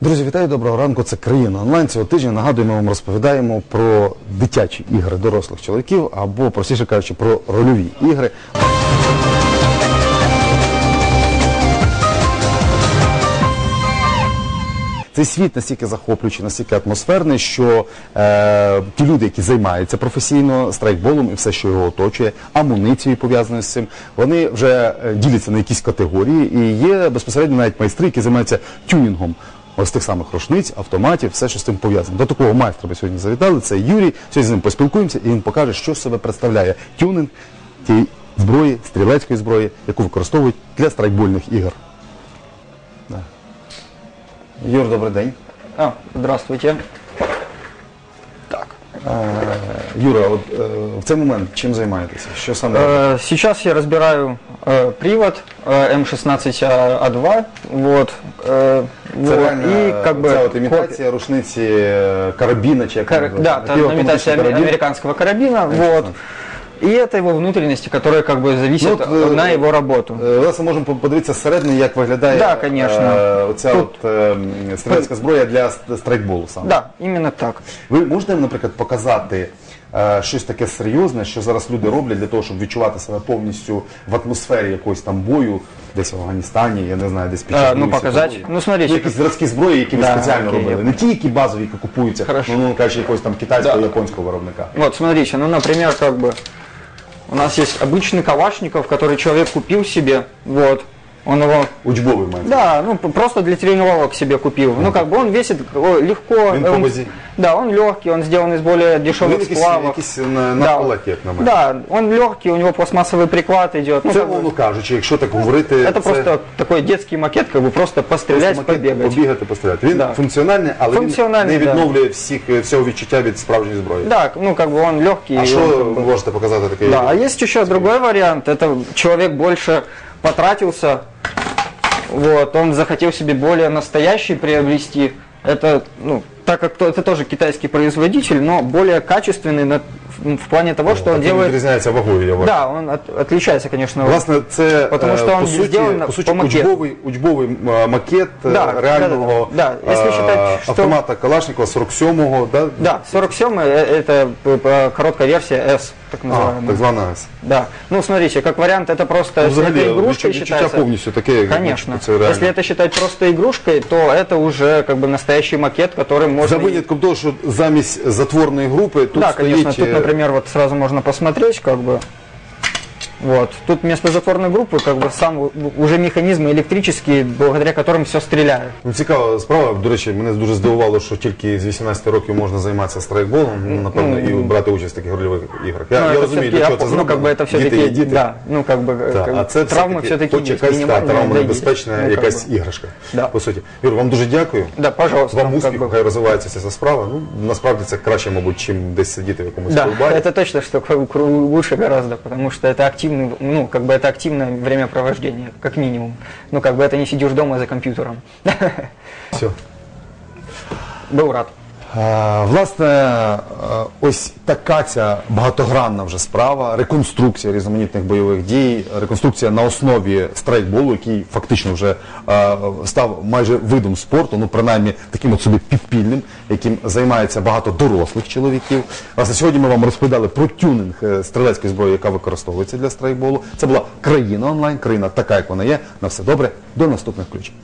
Друзі, вітаю, доброго ранку. Це країна онлайн. Цього тижня нагадуємо, вам розповідаємо про дитячі ігри дорослих чоловіків або, простіше кажучи, про рольові ігри. Цей світ настільки захоплюючий, настільки атмосферний, що е, ті люди, які займаються професійно страйкболом і все, що його оточує, амуніцією пов'язаною з цим, вони вже е, діляться на якісь категорії, і є безпосередньо навіть майстри, які займаються тюнінгом Ось тих самих рушниць, автоматів, все, що з цим пов'язано. До такого майстра ми сьогодні завітали. Це Юрій. Сьогодні з ним поспілкуємося, і він покаже, що з себе представляє тюнинг тієї зброї, стрілецької зброї, яку використовують для страйкбольних ігор. Да. Юр, добрий день. А, здравствуйте. Так. Е, Юра, от, е, в цей момент чим займаєтеся? Що саме? Э, Сейчас я разбираю э, привод э, М16А2, вот, э, Це вот, реально, и как бы це от імітація рушниці е, карабіна, чи як кар- вона да, називається? это Напівавтоматичний имитация аме- карабін. американского карабина, вот, и это его внутренности, которые как бы зависят Ну, от, е, на его работу. Е, Власне, можемо по- подивитися зсередини, як виглядає Да, конечно. е, оця Тут- от, е, м, стрілецька зброя для ст- страйкболу саме. Да, именно так. Ви можете, наприклад, показати е, щось таке серйозне, що зараз люди роблять для того, щоб відчувати себе повністю в атмосфері якогось там бою, десь в Афганістані, я не знаю, десь під Е, час ну, Другої показати? світової? Ну, смотрите, Ну, якісь зразки зброї, які ви Да, спеціально окей, робили. я Не ті, які базові, які купуються, Хорошо. ну, ну кажучи, якогось там китайського, японського виробника. Вот, смотрите, ну, например, как бы у нас есть обычный Калашников, который человек купил себе, вот, он его Учбовий мається. Да, ну п- просто для тренировок себе купил. Ну как бы он весит о, легко. Він по он- вазі. да, он легкий, он сделан из более Він дешевых якийсь, сплавов. якийсь на, на Да. палаті, як на мене. Да, он легкий, у него пластмассовый приклад идет. Ну, Це, как бы, мовно кажучи, якщо так говорити, это це просто такой детский макет, как бы просто пострелять, просто макет, побегать. побігати, постріляти. Він Да. функціональний, але Функціональний, він не да. відновлює всіх, всього відчуття від справжньої зброї. Да, ну как бы он легкий. А и що он, как ви бы- можете показати таке? Да, а есть еще другой вариант. Это человек больше потратился, вот, он захотел себе более настоящий приобрести. Это, ну, так как то- это тоже китайский производитель, но более качественный в, в плане того, что он Так він делает. відрізняється вагою, я вважаю. Да, он от- отличается, конечно. Власне, це Потому е, що по він суті, зроблено по суті по макету. учбовий, учбовий е, макет е, Да, реального да, да, да. Якщо е, считать, що- автомата Калашникова 47-го, да? Да, 47 э, это э, э, короткая версия S, так А, называемая. так звана С. Да. Ну, смотрите, как вариант, это просто Ну, если взагалі, это игрушкой відчуття считается. повністю таке, як Конечно. це реально. Если это считать просто игрушкой, то это уже как бы настоящий макет, который можно... За и- винятком того, що замість затворної групи тут да, стоїть... конечно. Тут, е, например, вот сразу можно посмотреть, как бы. Вот. Тут вместо затворной группы, как бы сам у- уже механизмы электрические, благодаря которым все стреляет. Ну, цікава справа. До речі, мене дуже здивувало, що тільки з 18 років можна займатися страйкболом, ну, напевно, і брати участь в таких рольових іграх. Я, Но я это розумію, всё-таки для чого це опа- зроблено. Ну, как бы это Діти все-таки, є діти. да, ну, как бы, Так, как а бы це травмы все-таки хоч якась та, травмонебезпечна Ну, якась іграшка. Да. По суті. Юр, вам дуже дякую. Да, пожалуйста. Вам как успіху, бы. хай розвивається ця справа. Ну, насправді це краще, мабуть, чим десь сидіти в якомусь Да, клубарі. это точно, что кру- кру- лучше гораздо, потому что это активный, ну, как бы это активное времяпровождение, как минимум. Ну, как бы это не сидишь дома за компьютером. Все. Был рад. Е, Власне, е, ось така ця багатогранна вже справа, реконструкція різноманітних бойових дій, реконструкція на основі страйкболу, який фактично вже е, став майже видом спорту, ну принаймні таким от собі підпільним, яким займається багато дорослих чоловіків. Власне, сьогодні ми вам розповідали про тюнинг стрілецької зброї, яка використовується для страйкболу. Це була країна онлайн, країна така, як вона є. На все добре, до наступних включень.